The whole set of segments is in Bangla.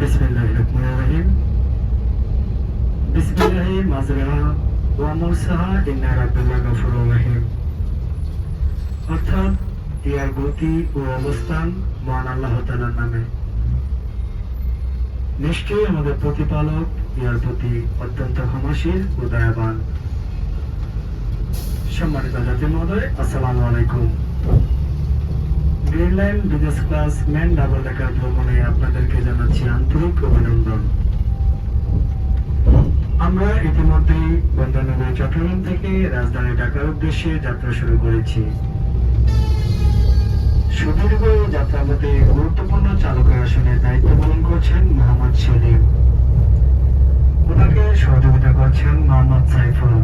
বিসমিল্লাহির বিসমিল্লাহি মাজরাহা ওয়া মুরসাহা ইন্না রাব্বানা গফুরুর রহিম অর্থাৎ ইয়ার গতি ও অবস্থান মহান আল্লাহ তাআলার নামে। নিশ্চয়ই আমাদের প্রতিপালক ইয়ার প্রতি অত্যন্ত ক্ষমাশীল ও দয়াবান। সম্মানিত জাতি মহোদয়, আসসালামু আলাইকুম। Greenland business class man double decker ইতিমধ্যেই বন্দরনগর চট্টগ্রাম থেকে রাজধানী ঢাকার উদ্দেশ্যে যাত্রা শুরু করেছি। সুদীর্ঘ এই যাত্রাপথে গুরুত্বপূর্ণ চালকের আসনে দায়িত্ব পালন করছেন মোহাম্মদ সেলিম। ওনাকে সহযোগিতা করছেন মোহাম্মদ সাইফুল।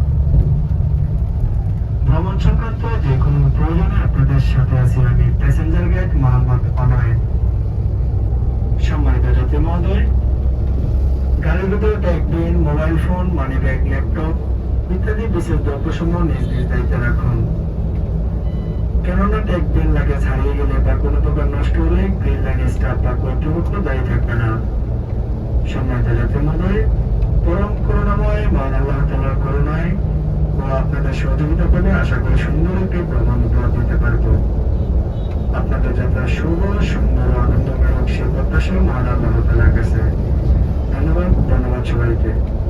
ভ্রমণ সংক্রান্ত যে কোনো প্রয়োজনে আপনাদের সাথে আছি আমি। প্যাসেঞ্জার গাইড মোহাম্মদ অনয় সম্মানিত যাত্রী মহোদয় গাড়ির ভিতরে mobile phone money bag laptop ইত্যাদি বিশেষ দ্রব্যসমূহ নিজ নিজ দায়িত্বে রাখুন। কেননা ট্যাগবিন লাগেজ হারিয়ে গেলে বা কোনো প্রকার নষ্ট হলে গ্রিন লাইন স্টাফ বা কর্তৃপক্ষ দায়ী থাকবে না। সম্মানিত যাত্রী মহোদয় পরম করুণাময়, মহান আল্লাহ তাআলার করুণায় ও আপনাদের সহযোগিতা পেলে আশা করি সুন্দর একটি ভ্রমণ উপহার দিতে পারব। আপনাদের যাত্রা শুভ, সুন্দর আনন্দময় সে প্রত্যাশা মহান আল্লাহ তাআলার কাছে Ready.